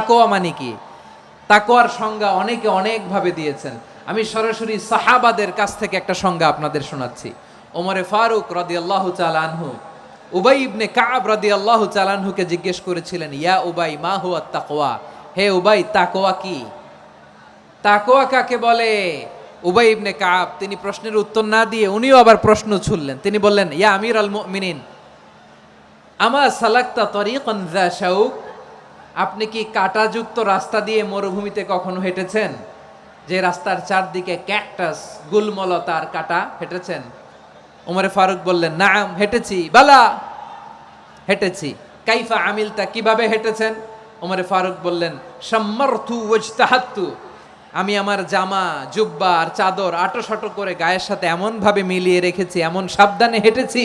তাকোয়া মানে কি? তাকোয়ার সংজ্ঞা অনেকে অনেকভাবে দিয়েছেন। আমি সরাসরি সাহাবাদের কাছ থেকে একটা সংজ্ঞা আপনাদের শোনাচ্ছি। ওমরে ফারুক রদি আল্লাহ চালানহু উবাই ইবনে কাব রদি আল্লাহ চালানহুকে জিজ্ঞেস করেছিলেন, ইয়া উবাই, মা হুয়া তাকোয়া হে উবাই তাকোয়া কি? তাকোয়া কাকে বলে? উবাই ইবনে কাব, তিনি প্রশ্নের উত্তর না দিয়ে উনিও আবার প্রশ্ন ছুড়লেন। তিনি বললেন, ইয়া আমির আল মুমিনিন, আমা সালাক্তা তরিকন যা শাউক? আপনি কি কাঁটাযুক্ত রাস্তা দিয়ে মরুভূমিতে কখনো হেঁটেছেন? যে রাস্তার চারদিকে ক্যাকটাস গুলমলতার কাটা হেঁটেছেন? উমরে ফারুক বললেন, নাম, হেঁটেছি, বালা, হেঁটেছি। কাইফা আমিলতা, কীভাবে হেঁটেছেন? উমরে ফারুক বললেন সম্মার্থু ওজতাহাত্তু আমি আমার জামা, জুব্বা আর চাদর আটো সাটো করে গায়ের সাথে এমনভাবে মিলিয়ে রেখেছি, এমন সাবধানে হেঁটেছি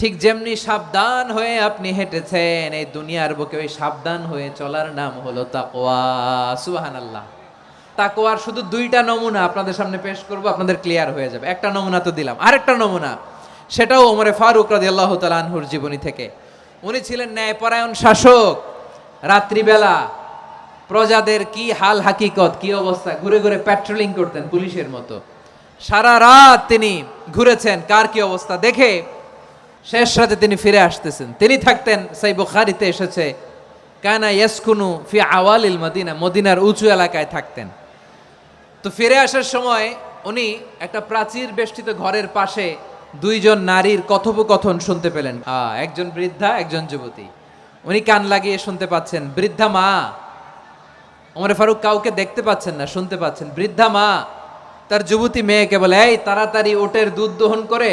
ঠিক যেমনি সাবধান হয়ে আপনি হেঁটেছেন, এই দুনিয়ার বুকে ওই সাবধান হয়ে চলার নাম হলো তাকওয়া। সুবহানাল্লাহ। তাকওয়ার শুধু দুইটা নমুনা আপনাদের সামনে পেশ করব, আপনাদের ক্লিয়ার হয়ে যাবে। একটা নমুনা তো দিলাম। আরেকটা নমুনা, সেটাও ওমরে ফারুক রাদিয়াল্লাহু তাআলা আনহুর জীবনী থেকে। উনি ছিলেন ন্যায়পরায়ণ শাসক। রাত্রিবেলা প্রজাদের কি হাল হাকিকত, কি অবস্থা, ঘুরে ঘুরে প্যাট্রোলিং করতেন পুলিশের মতো। সারা রাত তিনি ঘুরেছেন, কার কি অবস্থা দেখে শেষ রাতে তিনি ফিরে আসতেছেন। তিনি থাকতেন, সেই বুখারিতে এসেছে, কানা ইয়াসকুনু ফি আওয়ালিল মদিনা মদিনার উঁচু এলাকায় থাকতেন। তো ফিরে আসার সময় উনি একটা প্রাচীর বেষ্টিত ঘরের পাশে দুইজন নারীর কথোপকথন শুনতে পেলেন। একজন বৃদ্ধা, একজন যুবতী। উনি কান লাগিয়ে শুনতে পাচ্ছেন, বৃদ্ধা মা। ওমরে ফারুক কাউকে দেখতে পাচ্ছেন না, শুনতে পাচ্ছেন, বৃদ্ধা মা। তার যুবতী মেয়েকে বলে, এই তাড়াতাড়ি ওটের দুধ দোহন করে।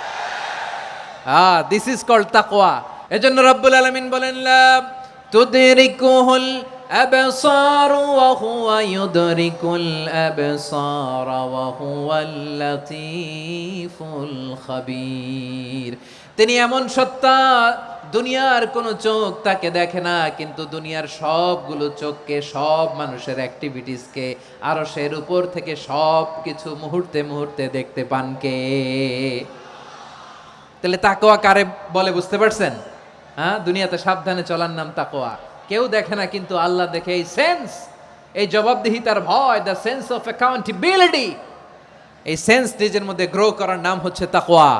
হ্যাঁ দিস ইজ কল্ড তাকওয়া এজন্য রব্বুল আলামিন বলেন তুদরিকুহুল হুয়া ইউদরিকুল আবসার ওয়া হুয়াল লাতীফুল খাবীর. তিনি এমন সত্তা, দুনিয়ার কোনো চোখ তাকে দেখে না, কিন্তু দুনিয়ার সবগুলো চোখকে, সব মানুষের অ্যাক্টিভিটিসকে আরও সের উপর থেকে সব কিছু মুহূর্তে মুহূর্তে দেখতে পান কে? তাহলে তাকোয়া কারে বলে বুঝতে পারছেন? হ্যাঁ দুনিয়াতে সাবধানে চলার নাম তাকোয়া কেউ দেখে না, কিন্তু আল্লাহ দেখে এই সেন্স এই জবাবদিহিতার ভয় দ্য সেন্স অফ অ্যাকাউন্টেবিলিটি এই সেন্স নিজের মধ্যে গ্রো করার নাম হচ্ছে তাকোয়া